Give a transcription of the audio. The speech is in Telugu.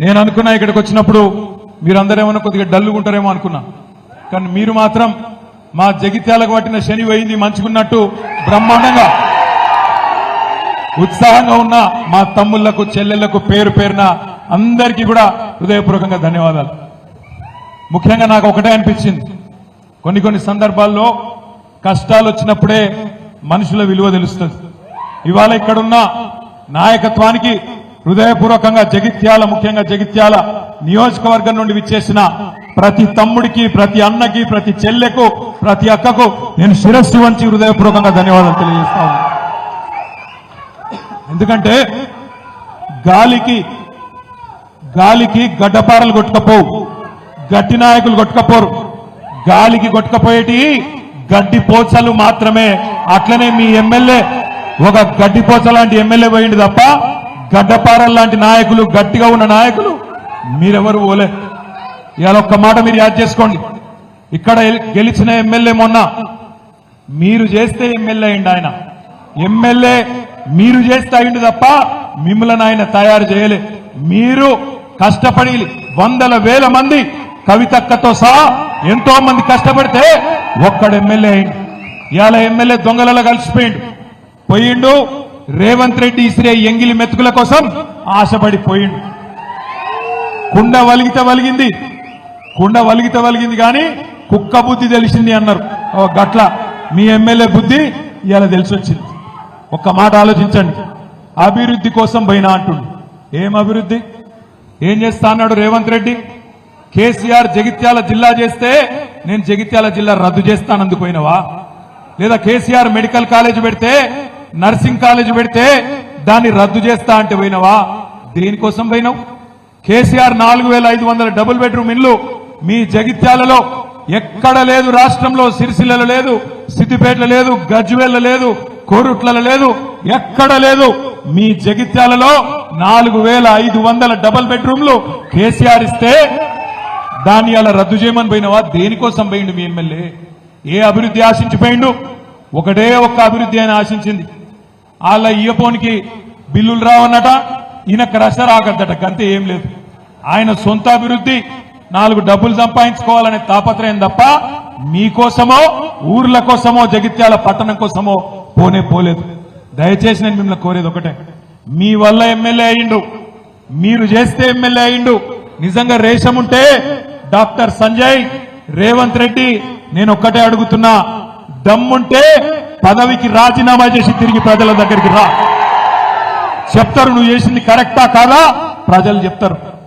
నేను అనుకున్నా ఇక్కడికి వచ్చినప్పుడు మీరందరూ ఏమైనా కొద్దిగా డల్లుగా ఉంటారేమో అనుకున్నా. కానీ మీరు మాత్రం మా జగిత్యాలకు పట్టిన శని పోయింది మంచుకున్నట్టు బ్రహ్మాండంగా. ఉత్సాహంగా ఉన్న మా తమ్ముళ్ళకు చెల్లెళ్ళకు పేరు పేరున అందరికీ కూడా హృదయపూర్వకంగా ధన్యవాదాలు. ముఖ్యంగా నాకు ఒకటే అనిపించింది. కొన్ని కొన్ని సందర్భాల్లో కష్టాలు వచ్చినప్పుడే మనుషుల విలువ తెలుస్తుంది. ఇవాళ ఇక్కడున్న నాయకత్వానికి హృదయపూర్వకంగా జగిత్యాల ముఖ్యంగా జగిత్యాల నియోజకవర్గం నుండి విచ్చేసిన ప్రతి తమ్ముడికి ప్రతి అన్నకి ప్రతి చెల్లెకు ప్రతి అక్కకు నేను శిరస్సు వంచి హృదయపూర్వకంగా ధన్యవాదాలు తెలియజేస్తాను ఎందుకంటే గాలికి గాలికి గడ్డపారలు కొట్టుకపోవు. గట్టి నాయకులు కొట్టుకపోరు. గాలికి కొట్టుకపోయేటి గడ్డి పోచలు మాత్రమే. అట్లనే మీ ఎమ్మెల్యే ఒక గడ్డి పోచ లాంటి ఎమ్మెల్యే పోయింది తప్ప గడ్డపారల్ లాంటి నాయకులు గట్టిగా ఉన్న నాయకులు మీరెవరు ఓలే? ఇవాళ ఒక్క మాట మీరు యాడ్ చేసుకోండి. ఇక్కడ గెలిచిన ఎమ్మెల్యే మొన్న మీరు చేస్తే ఎమ్మెల్యే అయింది ఆయన. ఎమ్మెల్యే మీరు చేస్తే అయింది తప్ప మిమ్మల్ని ఆయన తయారు చేయలే. మీరు కష్టపడి వందల వేల మంది కవితక్కతో సహా ఎంతో మంది కష్టపడితే ఒక్కడు ఎమ్మెల్యే అయింది ఇవాళ ఎమ్మెల్యే దొంగలలో కలిసిపోయిండు. పోయిండు రేవంత్ రెడ్డి ఇసిరే ఎంగిలి మెతుకుల కోసం ఆశపడిపోయిండు. కుండ వలిగితే వలిగింది కుండ వలిగితే వలిగింది కానీ కుక్క బుద్ధి తెలిసింది అన్నారు. గట్ల మీ ఎమ్మెల్యే బుద్ధి ఇవాళ తెలిసి వచ్చింది ఒక్క మాట ఆలోచించండి. అభివృద్ధి కోసం పోయినా అంటుండు. ఏం అభివృద్ధి? ఏం చేస్తా అన్నాడు రేవంత్ రెడ్డి? కేసీఆర్ జగిత్యాల జిల్లా చేస్తే నేను జగిత్యాల జిల్లా రద్దు చేస్తానందుకు పోయినవా? లేదా కేసీఆర్ మెడికల్ కాలేజ్ పెడితే నర్సింగ్ కాలేజ్ పెడితే దాన్ని రద్దు చేస్తా అంటే పోయినవా? దేనికోసం పోయినావు? కేసీఆర్ నాలుగు వేల ఐదు వందల డబుల్ బెడ్రూమ్ ఇల్లు మీ జగిత్యాలలో ఎక్కడ లేదు రాష్ట్రంలో సిరిసిల్ల లేదు సిద్దిపేటలో లేదు గజ్వేల్లో లేదు కోరుట్లలో లేదు ఎక్కడ లేదు. మీ జగిత్యాలలో నాలుగు వేల ఐదు వందల డబుల్ బెడ్రూమ్లు కేసీఆర్ ఇస్తే దాన్ని అలా రద్దు చేయమని పోయినవా? దేనికోసం పోయిండు మీ ఎమ్మెల్యే? ఏ అభివృద్ధి ఆశించిపోయిండు? ఒకటే ఒక్క అభివృద్ధి అని ఆశించింది. వాళ్ళ ఇయ్యపోనికి బిల్లులు రావన్నట ఈయన క్రష రాకద్దట గంతే ఏం లేదు. ఆయన సొంత అభివృద్ధి నాలుగు డబ్బులు సంపాదించుకోవాలనే తాపత్రయం తప్ప మీకోసమో ఊర్ల కోసమో జగిత్యాల పట్టణం కోసమో పోనే పోలేదు. దయచేసి నేను మిమ్మల్ని కోరేది ఒకటే. మీ వల్ల ఎమ్మెల్యే అయిండు మీరు చేస్తే ఎమ్మెల్యే అయ్యిండు. నిజంగా రేషం ఉంటే డాక్టర్ సంజయ్ రేవంత్ రెడ్డి నేను ఒక్కటే అడుగుతున్నా. దమ్ముంటే పదవికి రాజీనామా చేసి తిరిగి ప్రజల దగ్గరికి రా. చెప్తారు నువ్వు చేసింది కరెక్టా కాదా? ప్రజలు చెప్తారు.